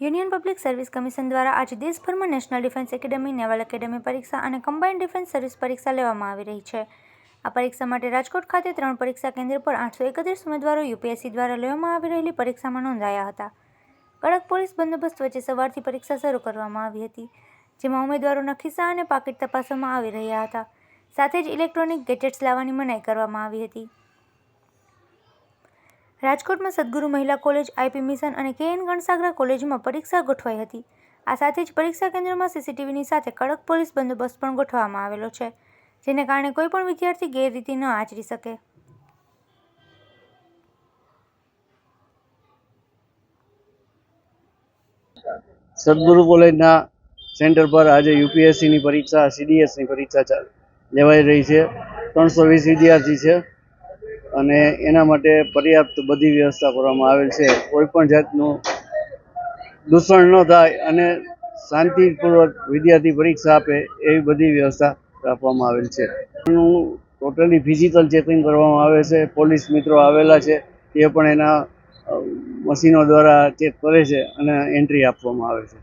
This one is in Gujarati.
યુનિયન પબ્લિક સર્વિસ કમિશન દ્વારા આજે દેશભરમાં national defence academy, naval academy પરીક્ષા અને કમ્બાઇન્ડ ડિફેન્સ સર્વિસ પરીક્ષા લેવામાં આવી રહી છે. આ પરીક્ષા માટે રાજકોટ ખાતે ત્રણ પરીક્ષા કેન્દ્ર પર આઠસો એકત્રીસ ઉમેદવારો યુપીએસસી દ્વારા લેવામાં આવી રહેલી પરીક્ષામાં નોંધાયા હતા. કડક પોલીસ બંદોબસ્ત વચ્ચે સવારથી પરીક્ષા શરૂ કરવામાં આવી હતી, જેમાં ઉમેદવારોના ખિસ્સા અને પાકીટ તપાસવામાં આવી રહ્યા હતા. સાથે જ ઇલેક્ટ્રોનિક ગેજેટ્સ લાવવાની મનાઈ કરવામાં આવી હતી. રાજકોટમાં Sadguru Mahila college, IP mission અને કેએન ગણસાગરા કોલેજમાં પરીક્ષા ગોઠવાઈ હતી. આ સાથે જ પરીક્ષા કેન્દ્રમાં સીસીટીવીની સાથે કડક પોલીસ બંદોબસ્ત પણ ગોઠવવામાં આવેલો છે, જેને કારણે કોઈપણ વિદ્યાર્થી ગેરરીતિ ન આચરી શકે. સદગુરુ કોલેજના સેન્ટર પર આજે યુપીએસસીની પરીક્ષા, સીડીએસની પરીક્ષા લેવાઈ રહી છે. ત્રણસો વીસ વિદ્યાર્થી છે. અને એના માટે પર્યાપ્ત બધી વ્યવસ્થા કરવામાં આવેલ છે. કોઈ પણ જાતનું દૂષણ ન થાય અને શાંતિપૂર્વક વિદ્યાર્થી પરીક્ષા આપે એવી બધી વ્યવસ્થા રાખવામાં આવેલ છે. એનું ટોટલી ફિઝિકલ ચેકિંગ કરવામાં આવે છે. પોલીસ મિત્રો આવેલા છે. તે પણ એના મશીનો દ્વારા ચેક કરે છે અને એન્ટ્રી આપવામાં આવે છે.